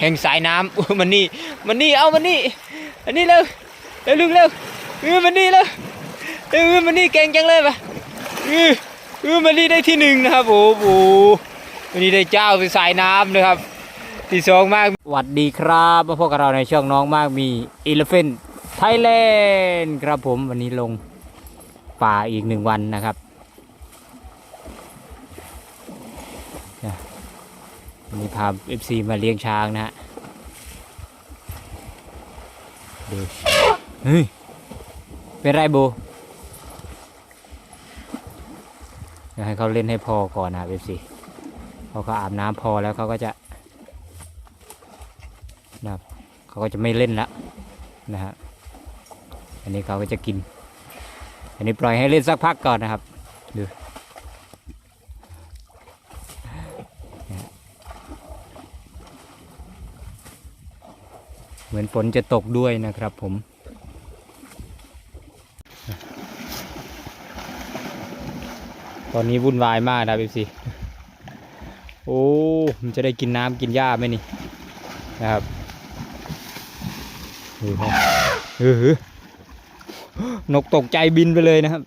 แห่งสายน้ำมันนี่มันนี่เอามันนี่อันนี้เร็วเร็วลูกเร็วเออมันนี่เร็วเออมันนี่เก่งจังเลยปะเออเออมันนี่ได้ที่หนึ่งนะครับโอ้โหมันนี่ได้เจ้าเป็นสายน้ำนะครับที่สองมากสวัสดีครับมาพบกับเราในช่องน้องมากมี Elephant Thailand ครับผมวันนี้ลงป่าอีกหนึ่งวันนะครับ วันนี้พา FC มาเลี้ยงช้างนะฮะดูเฮ้ยเป็นไรโบเดี๋ยวให้เขาเล่นให้พอก่อนนะครับ FC เขาอาบน้ำพอแล้วเขาก็จะนะครับเขาก็จะไม่เล่นละนะฮะอันนี้เขาก็จะกิน อันนี้ปล่อยให้เล่นสักพักก่อนนะครับดู มือนฝนจะตกด้วยนะครับผม ตอนนี้วุ่นวายมากนะพี่ซีโอ้มันจะได้กินน้ำกินหญ้าไหมนี่นะครับเออเออเออนกตกใจบินไปเลยนะครับ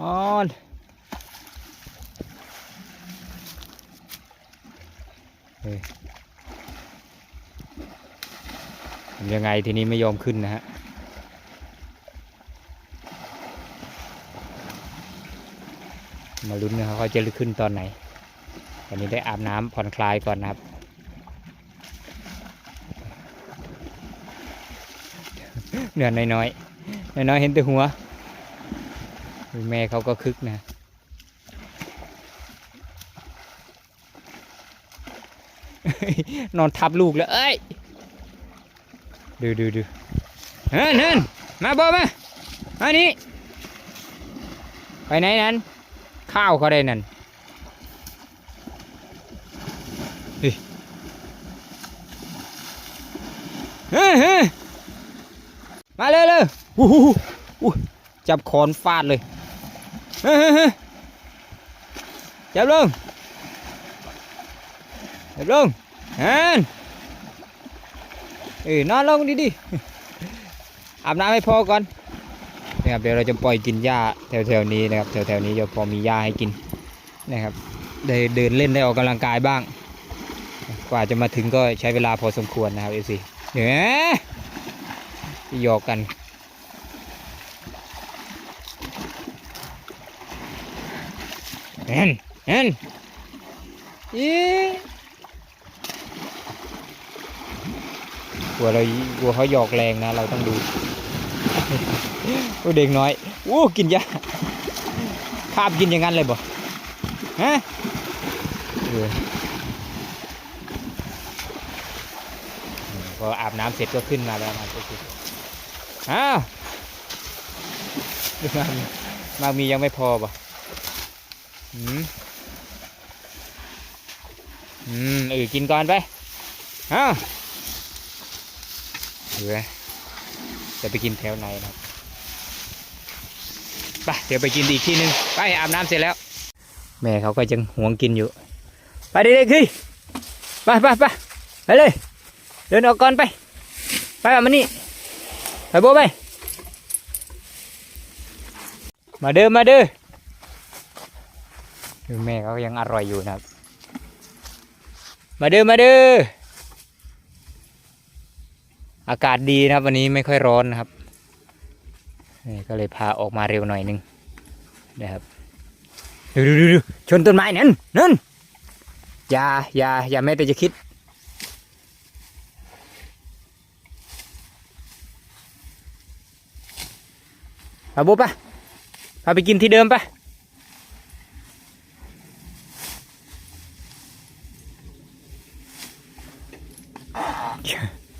อ๋อเออ ทำ ยังไงทีนี้ไม่ยอมขึ้นนะฮะมาลุ้นนะครับเขาจะขึ้นตอนไหนวันนี้ได้อาบน้ำผ่อนคลายก่อนนะครับ เหนื่อยน้อยๆน้อยๆเห็นแต่หัวแม่เขาก็คึกนะนอนทับลูกแล้ว เอ้ย ดูดูดูเฮ้ยเฮ้ยมาบอมามานี่ไปไหนนั้น ข้าวเขาได้นั่นเฮ้ยเฮ้มาเลยเลยอู้หูอู้จับคอนฟาดเลยเฮ้ยเฮ้ยเฮ้ยจับลงจับลงเฮ้ย เออนอนลงดิดิอาบน้ำให้พอก่อนนะครับเดี๋ยวเราจะปล่อยกินหญ้าแถวๆนี้นะครับแถวๆนี้จะพอมีหญ้าให้กินนะครับได้เดินเล่นได้ออกกำลังกายบ้าง กว่าจะมาถึงก็ใช้เวลาพอสมควรนะครับเอซีเนี่ยหยอกกันเห็นเห็นอี ลัวเรากลัวเขาหยอกแรงนะ เราต้องดูโอ้เด็กน้อยโอ้กินยาภาพกินอย่างนั้นเลยบ่ฮะพออาบน้ำเสร็จก็ขึ้นมาแล้วนะก็คืออ้าวมากมีมามียังไม่พอบ่อืมอืมเออกินก่อนไปอ้าว เดี๋ยวจะไปกินแถวไหนนะครับไปเดี๋ยวไปกินอีกที่หนึ่งไปอาบน้ำเสร็จแล้ว แม่เขาก็ยังหวงกินอยู่ ไปเด็กๆขึ้นไปไปไปไปเลย เดินออกก่อนไป ไปแบบมันนี่ไปโบไปมาเดินมาเด้อแม่เขายังอร่อยอยู่นะครับ มาเด้อมาเด้อ อากาศดีนะครับ วันนี้ไม่ค่อยร้อนนะครับนี่ก็เลยพาออกมาเร็วหน่อยหนึงนะครับดูดูดูดูชนต้นไม้นั่นนั่นอย่าอย่าอย่าแม้แต่จะคิดพาบุปะพาไปกินที่เดิมปะ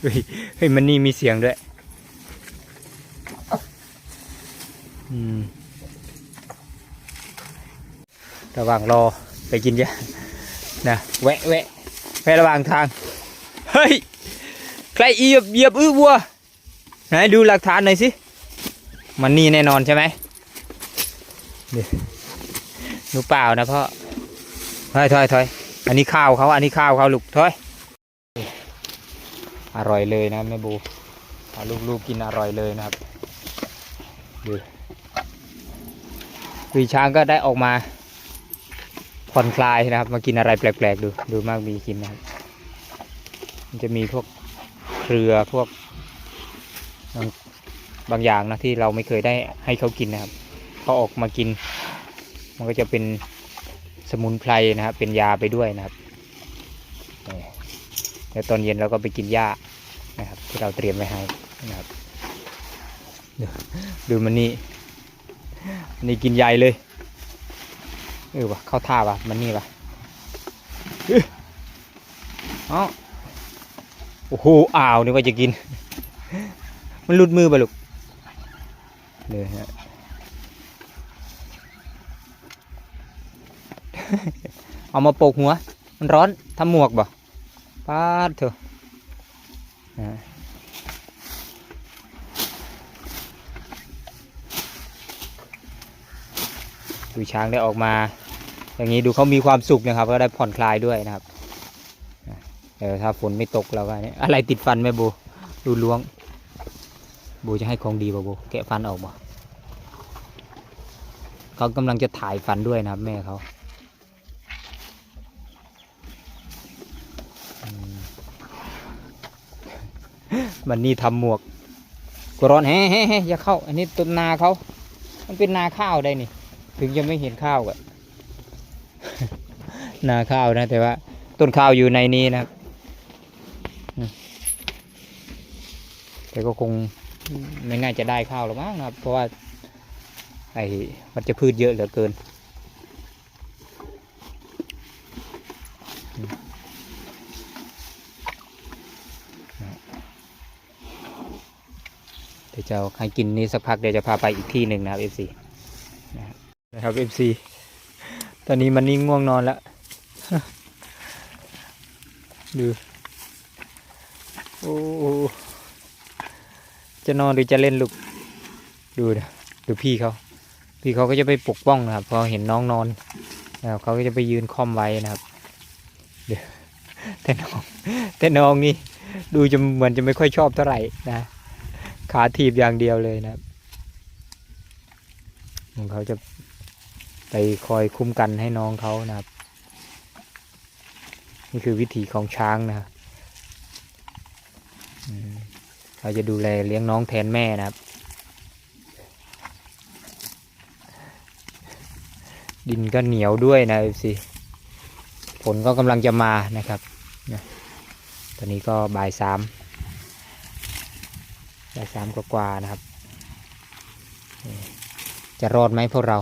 เฮ้ยเฮ้ยมันนี่มีเสียงด้วย อืม ระหว่างรอไปกินยานะแวะแวะแวะระหว่างทาง เฮ้ย ใครเหยียบเหยียบอื้อวัว ไหนดูหลักฐานหน่อยสิ มันนี่แน่นอนใช่ไหมเดี๋ยวหนูเปล่านะพ่อถอยถอยถอยอันนี้ข้าวเขาอันนี้ข้าวเขาลูกถอย อร่อยเลยนะแม่บูพาลูกๆกินอร่อยเลยนะครับดูวีช้างก็ได้ออกมาผ่อนคลายนะครับ มากินอะไรแปลกๆดูดูมากมีกินนะครับมันจะมีพวกเครือพวกบางบางอย่างนะที่เราไม่เคยได้ให้เขากินนะครับเพอออกมากิน มันก็จะเป็นสมุนไพรนะครับ เป็นยาไปด้วยนะครับ แล้วตอนเย็นเราก็ไปกินหญ้านะครับ ที่เราเตรียมไว้ให้นะครับดูมันนี่นี่กินใหญ่เลยเออวะเข้าท่าวะมันนี่วะอื้อเอ้าโอ้โหอ้าวนึกว่าจะกิน มันหลุดมือไปลูกเลยฮะเอามาโปกหัว มันร้อนทำหมวกบ่ ปาดเถอะดูช้างได้ออกมา อย่างนี้ดูเขามีความสุขนะครับ ก็ได้ผ่อนคลายด้วยนะครับเดี๋ยวถ้าฝนไม่ตกเราก็เนี่ยอะไรติดฟันไหมโบดูล้วงโบจะให้ของดีป่ะโบแกะฟันออกบ่เขากำลังจะถ่ายฟันด้วยนะครับแม่เขา มันนี่ทำหมวกกร้อนแฮ่แฮ่แฮ่อย่าเข้า อันนี้ต้นนาเขา มันเป็นนาข้าวได้นี่ ถึงจะไม่เห็นข้าวอะนาข้าวนะ แต่ว่า ต้นข้าวอยู่ในนี้นะแต่ก็คงไม่น่ายจะได้ข้าวหรอกมั้งนะครับ เพราะว่า ไอ้มันจะพืชเยอะเหลือเกิน เดี๋ยว จะให้กินนี้สักพักเดี๋ยวจะพาไปอีกที่หนึ่งนะครับ FC นะครับ FC ตอนนี้มันนิ่งง่วงนอนแล้วดูโอ้จะนอนหรือจะเล่นลูกดูนะดูพี่เขาพี่เขาก็จะไปปกป้องนะครับ พอเห็นน้องนอนนะครับเขาก็จะไปยืนค่อมไว้นะครับเดี๋ยวแต่น้องแต่น้องนี่ดูจะเหมือนจะไม่ค่อยชอบเท่าไหร่นะ ขาถีบอย่างเดียวเลยนะครับเขาจะไปคอยคุ้มกันให้น้องเขานะครับ นี่คือวิถีของช้างนะครับเราจะดูแลเลี้ยงน้องแทนแม่นะครับ ดินก็เหนียวด้วยนะสิฝนก็กำลังจะมานะครับ ตอนนี้ก็บ่ายสาม ได้สามกว่าๆนะครับ จะรอดไหมพวกเรา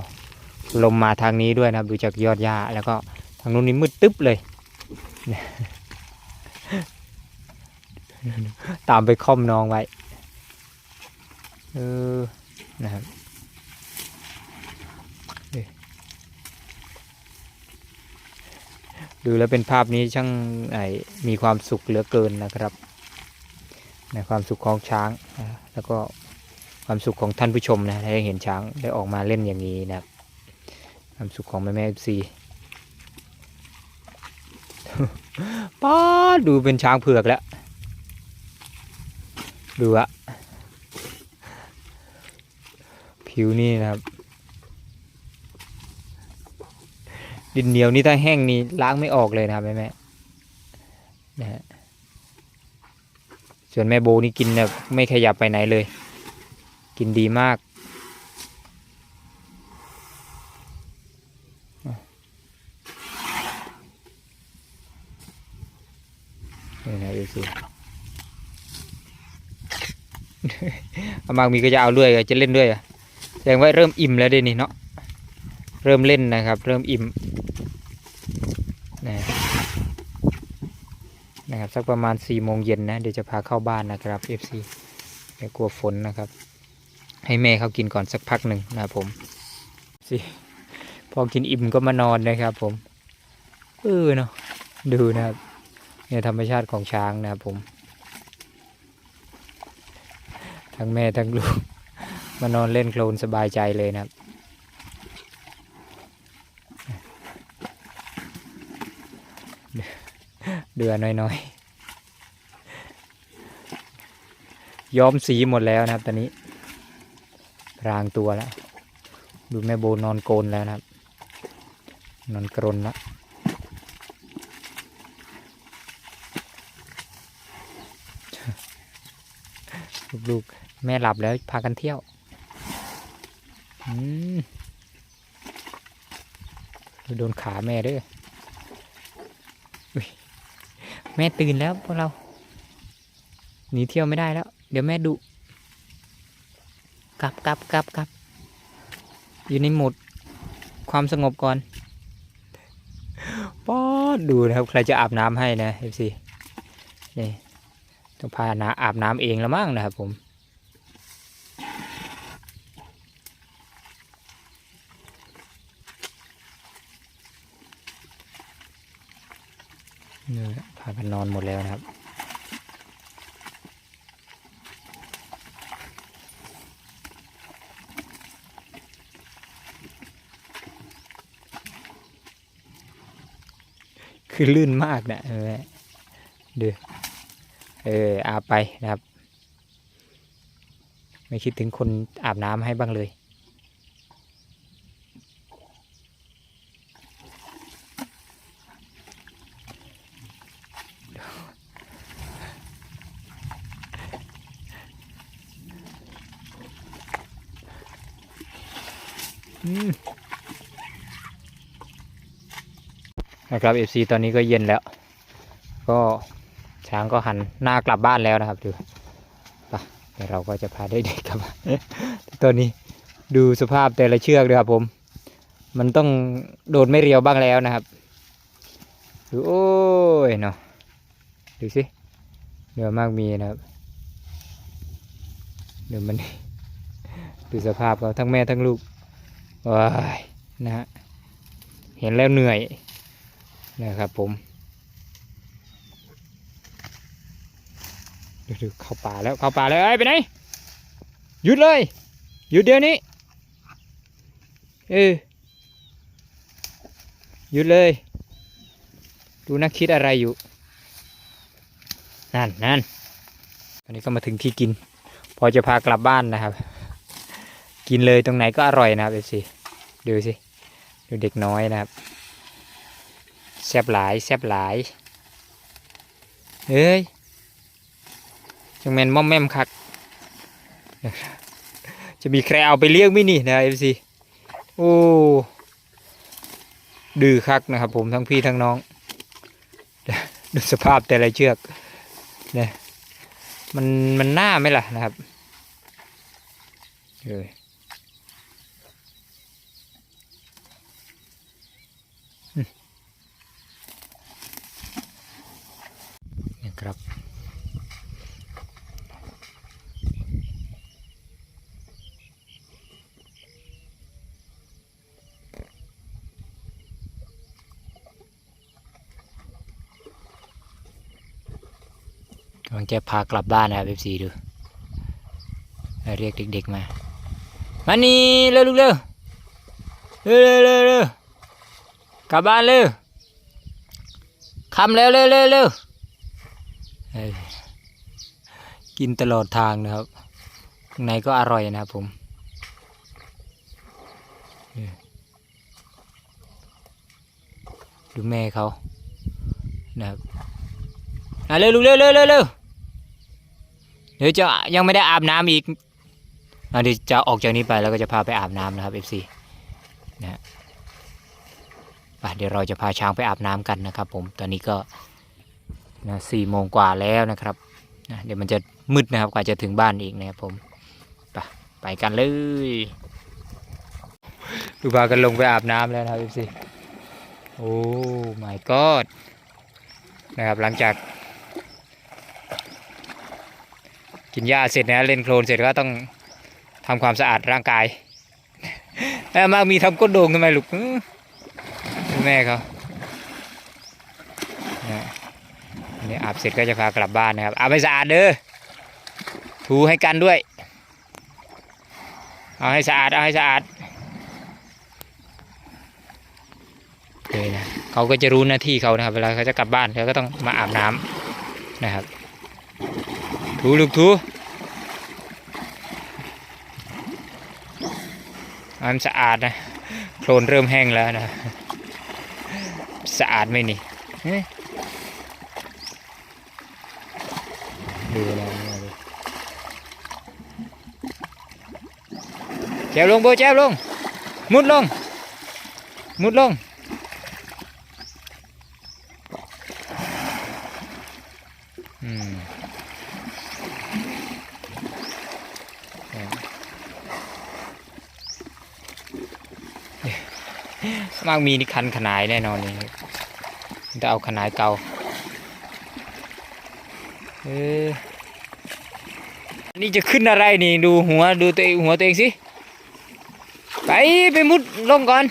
ลมมาทางนี้ด้วยนะครับ ดูจากยอดหญ้าแล้วก็ทางนู้นนี่มืดตึ๊บเลย ตามไปค่อมน้องไว้เออนะครับดูแล้วเป็นภาพนี้ช่างไอมีความสุขเหลือเกินนะครับ ในความสุขของช้างนะแล้วก็ความสุขของท่านผู้ชมนะได้เห็นช้างได้ออกมาเล่นอย่างนี้นะครับความสุขของแม่แม่ซีป้าดดูเป็นช้างเผือกแล้ว ดูอะผิวนี่นะครับ ดินเหนียวนี่ถ้าแห้งนี่ล้างไม่ออกเลยนะครับแม่แม่นะฮะ ส่วนแม่โบนี่กินแบบไม่ขยับไปไหนเลย กินดีมาก นี่นะดูสิอามามีก็จะเอาด้วยจะเล่นด้วยอะแสดงว่าเริ่มอิ่มแล้วเดนี่เนาะ เริ่มเล่นนะครับ เริ่มอิ่มนะ นะครับ สักประมาณสี่โมงเย็นนะเดี๋ยวจะพาเข้าบ้านนะครับ FC เดี๋ยวกลัวฝนนะครับ ให้แม่เขากินก่อนสักพักหนึ่งนะครับผมสิพอกินอิ่มก็มานอนนะครับ ผมเออเนาะดูนะครับเนี่ยธรรมชาติของช้างนะครับผม ทั้งแม่ทั้งลูกมานอนเล่นโคลนสบายใจเลยนะครับ เดือน้อยย้อมสีหมดแล้วนะครับ ตอนนี้รางตัวแล้ว ดูแม่โบนอนโกนแล้วนะครับ นอนกรนแล้วลูกๆแม่หลับแล้วพากันเที่ยวอืมโดนขาแม่ด้วยอุ๊ย แม่ตื่นแล้วพวกเรา หนีเที่ยวไม่ได้แล้ว เดี๋ยวแม่ดุกลับกลับกลับกลับอยู่ในโหมดความสงบก่อนป๊อดดูนะครับ ใครจะอาบน้ำให้นะเอฟซีนี่ต้องพานาอาบน้ำเองแล้วมั้งนะครับผม นี่พากันนอนหมดแล้วนะครับ คือลื่นมากนะเออดูเอออาบไปนะครับ ไม่คิดถึงคนอาบน้ำให้บ้างเลย นะครับ FC ตอนนี้ก็เย็นแล้ว ก็ช้างก็หันหน้ากลับบ้านแล้วนะครับดูไปเดี๋ยวเราก็จะพาเด็กกลับตอนนี้ดูสภาพแต่ละเชือกเลยครับผม มันต้องโดนไม่เรียวบ้างแล้วนะครับดูโอ้ยเนาะดูสิเนื้อมากมีนะครับเดี๋ยวมันดูสภาพเขาทั้งแม่ทั้งลูก ว้ายนะฮะเห็นแล้วเหนื่อยนะครับผมดูดูเข้าป่าแล้วเข้าป่าแล้วเอ้ไปไหนหยุดเลยหยุดเดี๋ยวนี้เออหยุดเลย ดูนักคิดอะไรอยู่นั่นนั่นอันนี้ก็มาถึงที่กิน พอจะพากลับบ้านนะครับ กินเลยตรงไหนก็อร่อยนะครับเอฟซี ดูสิ ดูเด็กน้อยนะครับแซบหลายแซบหลายเฮ้ยจังแมนม่อมแม่มคัก จะมีใครเอาไปเลี้ยงไหมนี่นะเอฟซีโอ้ดื้อคักนะครับผมทั้งพี่ทั้งน้อง ดูสภาพแต่ละเชือกเนี่ยมันมันหน้าไหมล่ะนะครับเออ นะครับ กำลังจะพากลับบ้านนะครับเอฟซีดู เรียกเด็กๆมา มานี่เร็วลูกเร็วเร็วเร็วเร็วกลับบ้านเร็วคำเร็วเร็วเร็ว กินตลอดทางนะครับข้างในก็อร่อยนะครับผมดูแม่เขานะครับอะเร็วลูกเร็วเร็วเร็วเร็วเดี๋ยวจะยังไม่ได้อาบน้ำอีกอะเดี๋ยวจะออกจากนี้ไปแล้วก็จะพาไปอาบน้ำนะครับ FC นะฮะเดี๋ยวเราจะพาช้างไปอาบน้ำกันนะครับผม ตอนนี้ก็ นะสี่โมงกว่าแล้วนะครับนะเดี๋ยวมันจะมืดนะครับกว่าจะถึงบ้านอีกนะครับผมไปไปกันเลยดูพากันลงไปอาบน้ำแล้วนะครับ FC โอ้ my god นะครับหลังจาก กินหญ้าเสร็จนะเล่นโคลนเสร็จก็ต้องทำความสะอาดร่างกายแล้วมากมีทำก้นโด่งทำไมลูกแม่เขา นี่อาบเสร็จก็จะพากลับบ้านนะครับอาไให้สะอาดเด้อถูให้กันด้วย เอาให้สะอาดเอาให้สะอาดเลยนะเขาก็จะรู้หน้าที่เขานะครับ เวลาเขาจะกลับบ้านเขาก็ต้องมาอาบน้ำนะครับ ถูลูกถูมันสะอาดนะโคลนเริ่มแห้งแล้วนะ สะอาดไหมนี่ ดูนะแจวลงโบแจวลง มุดลง มุดลง อืมมากมีนี่คันขนายแน่นอนนี่จะเอาขนายเก่า เออนี่จะขึ้นอะไรนี่ดูหัวดูตัวเองหัวตัวเองสิ ไปไปมุดลงก่อน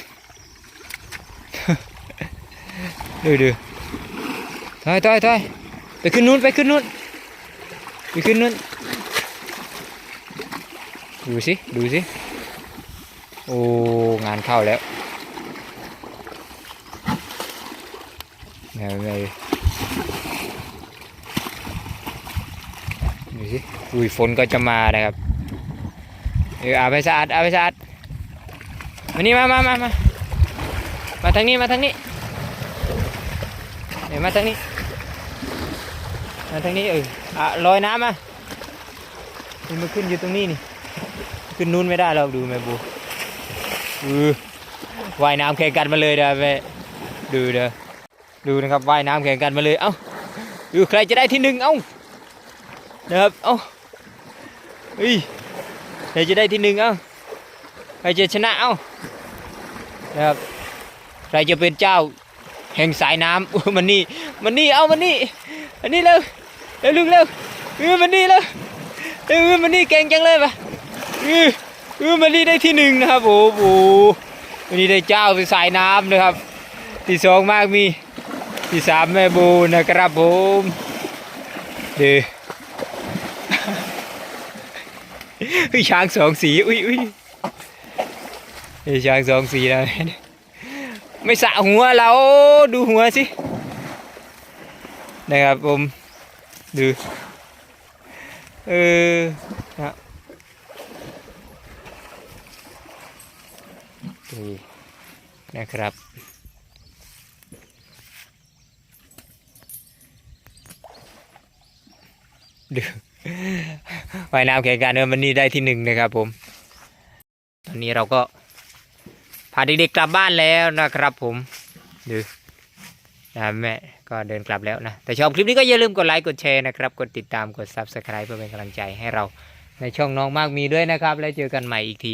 ดูดูถอยถอยถอยไปขึ้นนู้นไปขึ้นนู้นไปขึ้นนู้นดูสิ ดูสิ โอ้ งานเข้าแล้วไงไงดูสิ อุ้ยฝนก็จะมานะครับเอออาไปสะอาดอาไปสะอาดมานี่มามามามามาทางนี้มาทางนี้เดี๋ยวมาทางนี้มาทางนี้เอออะลอยน้ำมานี่มันขึ้นอยู่ตรงนี้นี่ขึ้นนู้นไม่ได้เราดูแม่บูอือว่ายน้ำแข่งกันมาเลยเด้อแม่ดูเด้อดูนะครับว่ายน้ำแข่งกันมาเลยเอ้าดูใครจะได้ที่หนึ่งเอ้านะครับเอ้า เฮ้ยใครจะได้ที่หนึ่งเอ้าใครจะชนะเอ้านะครับใครจะเป็นเจ้าแห่งสายน้ำมันนี่มันนี่เอ้ามันนี่อันนี้เร็วเร็วลุงเร็วเออมันนี่เร็วเออมันนี่เก่งจังเลยปะเออเออมันนี่ได้ที่หนึ่งนะครับโอ้โหมันนี่ได้เจ้าเป็นสายน้ำนะครับ ที่สองมากมีที่สามแม่บูนะครับผมเดือ ช้างสองสีอุ้ยอุ้ยเฮ้ยช้างสองสีนะไม่สะหัวเราดูหัวสินะครับผมดูเออนะนี่นะครับดู ว่ายน้ำแข่งกันเออมันนี่ได้ที่หนึ่งนะครับผม ตอนนี้เราก็พาเด็กๆกลับบ้านแล้วนะครับผมดูนะแม่ก็เดินกลับแล้วนะ แต่ชอบคลิปนี้ก็อย่าลืมกดไลค์กดแชร์นะครับ กดติดตามกด Subscribe เพื่อเป็นกำลังใจให้เราในช่องน้องมากมีด้วยนะครับ แล้วเจอกันใหม่อีกที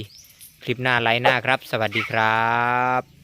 คลิปหน้าไลน์หน้าครับ สวัสดีครับ